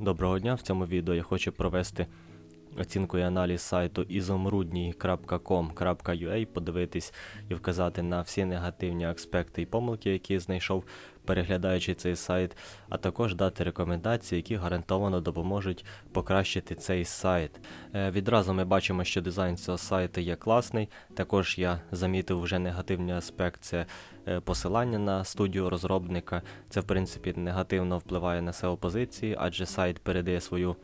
Доброго дня! В цьому відео я хочу провести оцінку і аналіз сайту izomrudny.com.ua, подивитись і вказати на всі негативні аспекти і помилки, які знайшов, переглядаючи цей сайт, а також дати рекомендації, які гарантовано допоможуть покращити цей сайт. Е, Відразу ми бачимо, що дизайн цього сайту є класний. Також я замітив вже негативний аспект це е, посилання на студію розробника. Це в принципі негативно впливає на SEO позиції, адже сайт передає свою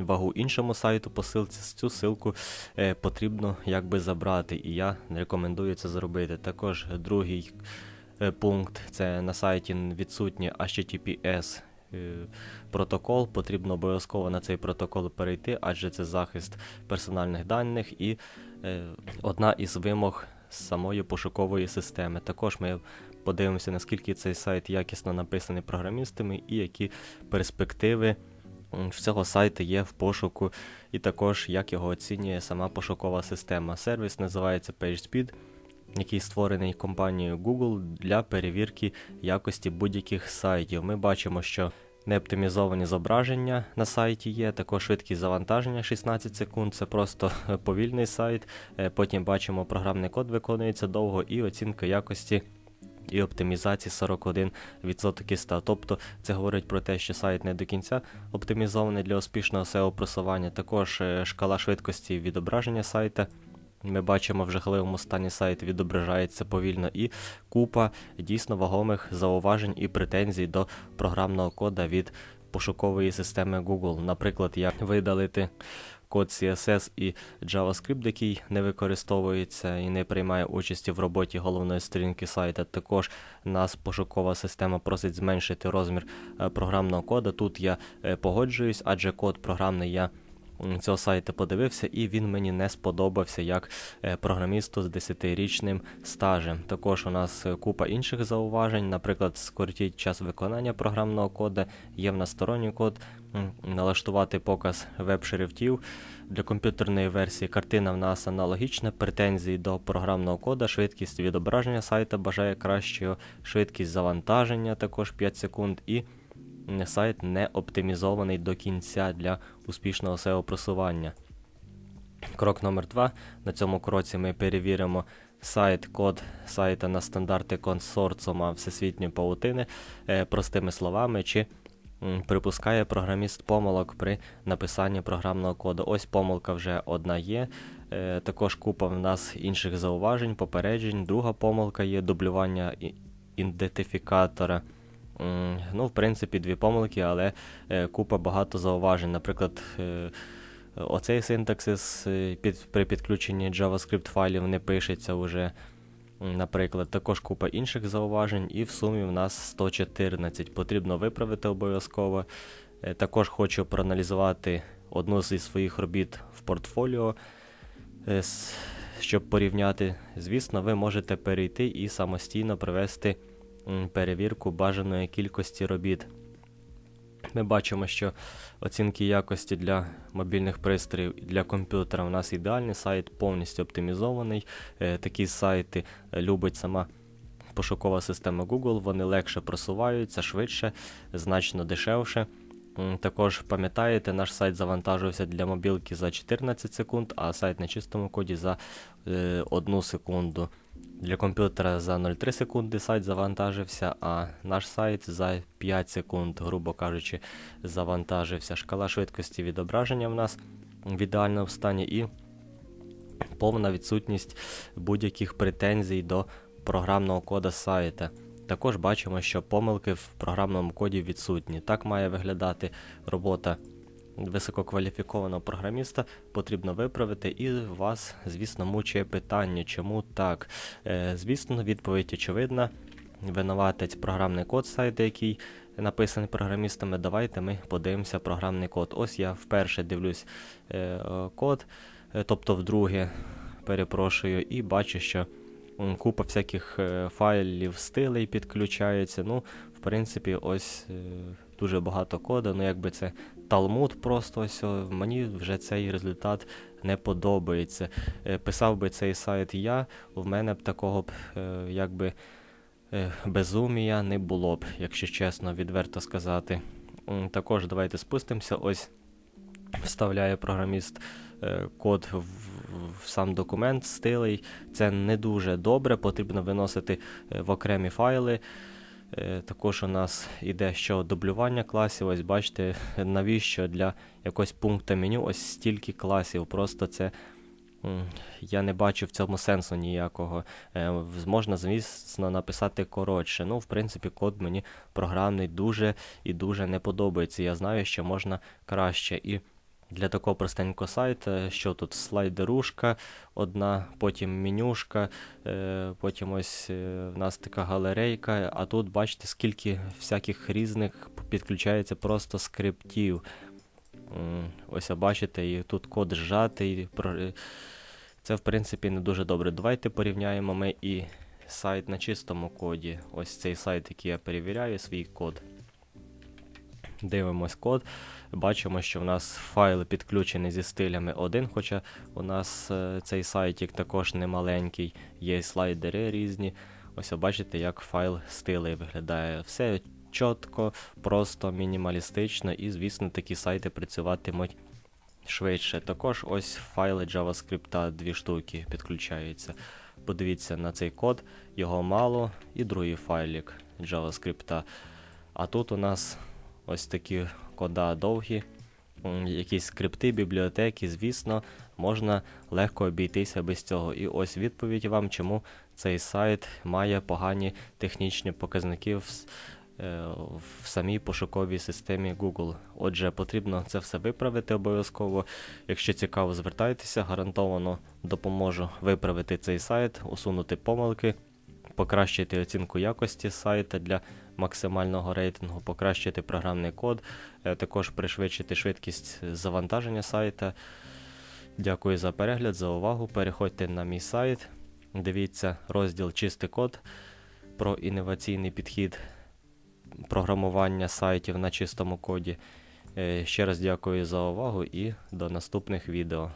вагу іншому сайту посилці. Цю ссылку е, потрібно якби забрати, і я рекомендую це зробити. Також другий е, пункт це на сайті відсутній HTTPS. е, Протокол потрібно обов'язково на цей протокол перейти, адже це захист персональних даних і е, одна із вимог самої пошукової системи. Також ми подивимося, наскільки цей сайт якісно написаний програмістами і які перспективи в цього сайту є в пошуку, і також як його оцінює сама пошукова система. Сервіс називається PageSpeed, який створений компанією Google для перевірки якості будь-яких сайтів. Ми бачимо, що неоптимізовані зображення на сайті є, також швидкість завантаження 16 секунд, це просто повільний сайт. Е, Потім бачимо, програмний код виконується довго і оцінка якості і оптимізації 41% 100. Тобто це говорить про те, що сайт не до кінця оптимізований для успішного SEO просування. Також е, шкала швидкості відображення сайта. Ми бачимо в жахливому стані сайт відображається повільно і купа дійсно вагомих зауважень і претензій до програмного кода від пошукової системи Google. Наприклад, як видалити код CSS і JavaScript, який не використовується і не приймає участі в роботі головної сторінки сайта. Також нас пошукова система просить зменшити розмір е, програмного кода. Тут я е, погоджуюсь, адже код програмний я цього сайту подивився, і він мені не сподобався як е, програмісту з 10-річним стажем. Також у нас е, купа інших зауважень, наприклад, скоротіть час виконання програмного кода, є в нас сторонній код, налаштувати показ веб-шрифтів. Для комп'ютерної версії картина в нас аналогічна, претензії до програмного кода, швидкість відображення сайта бажає кращого, швидкість завантаження також 5 секунд і сайт не оптимізований до кінця для успішного SEO просування. Крок номер 2 На цьому кроці ми перевіримо сайт, код сайта на стандарти консорціума всесвітньої паутини е, простими словами, чи припускає програміст помилок при написанні програмного коду. Ось помилка вже одна є. Е, також купа в нас інших зауважень, попереджень. Друга помилка є дублювання ідентифікатора. Ну, в принципі, дві помилки, але е, купа багато зауважень. Наприклад, е, оцей синтаксис е, під, при підключенні JavaScript файлів не пишеться вже. Наприклад, також купа інших зауважень, і в сумі в нас 114. Потрібно виправити обов'язково. Також хочу проаналізувати одну зі своїх робіт в портфоліо, щоб порівняти. Звісно, ви можете перейти і самостійно провести м, перевірку бажаної кількості робіт. Ми бачимо, що оцінки якості для мобільних пристроїв і для комп'ютера у нас ідеальний сайт, повністю оптимізований. Е, Такі сайти е, любить сама пошукова система Google, вони легше просуваються, швидше, значно дешевше. Також пам'ятаєте, наш сайт завантажився для мобілки за 14 секунд, а сайт на чистому коді за е, 1 секунду. Для комп'ютера за 0,3 секунди сайт завантажився, а наш сайт за 5 секунд, грубо кажучи, завантажився. Шкала швидкості відображення в нас в ідеальному стані і повна відсутність будь-яких претензій до програмного кода сайта. Також бачимо, що помилки в програмному коді відсутні. Так має виглядати робота висококваліфікованого програміста, потрібно виправити, і вас, звісно, мучує питання, чому так. Е, звісно, відповідь очевидна. Винуватець програмний код сайту, який написаний програмістами. Давайте ми подивимося програмний код. Ось я вперше дивлюсь е, код, е, тобто вдруге перепрошую, і бачу, що купа всяких файлів, стилей підключається. Ну, в принципі, ось дуже багато коду, ну якби це талмуд просто ось. Мені вже цей результат не подобається. Е, Писав би цей сайт я, в мене б такого б е, якби е, безумія не було б, якщо чесно, відверто сказати. Також давайте спустимося. Ось вставляє програміст код в, в сам документ стилий. Це не дуже добре, потрібно виносити в окремі файли. Е, Також у нас іде що дублювання класів. Ось бачите, навіщо для якогось пункту меню ось стільки класів. Просто це я не бачу в цьому сенсу ніякого. Е, Можна, звісно, написати коротше. Ну, в принципі, код мені програмний дуже і дуже не подобається. Я знаю, що можна краще. І для такого простенького сайту, що тут слайдерушка одна, потім менюшка, е, потім ось е, в нас така галерейка, а тут бачите, скільки всяких різних підключається просто скриптів. Ось бачите, і тут код зжатий. е, Це, в принципі, не дуже добре. Давайте порівняємо ми і сайт на чистому коді. Ось цей сайт, який я перевіряю, свій код. Дивимось код. Бачимо, що в нас файл підключений зі стилями 1, хоча у нас е, цей сайтик також не маленький, є слайдери різні. Ось бачите, як файл стилей виглядає. Все чітко, просто мінімалістично, і, звісно, такі сайти працюватимуть швидше. Також ось файли JavaScript дві штуки підключаються. Подивіться на цей код, його мало, і другий файлик JavaScript. А тут у нас ось такі кода довгі, якісь скрипти, бібліотеки, звісно, можна легко обійтися без цього. І ось відповідь вам, чому цей сайт має погані технічні показники в, е, в самій пошуковій системі Google. Отже, потрібно це все виправити обов'язково. Якщо цікаво, звертайтеся, гарантовано допоможу виправити цей сайт, усунути помилки, покращити оцінку якості сайта для максимального рейтингу, покращити програмний код, е, також пришвидшити швидкість завантаження сайта. Дякую за перегляд, за увагу. Переходьте на мій сайт, дивіться розділ Чистий код про інноваційний підхід програмування сайтів на чистому коді. Е, Ще раз дякую за увагу і до наступних відео.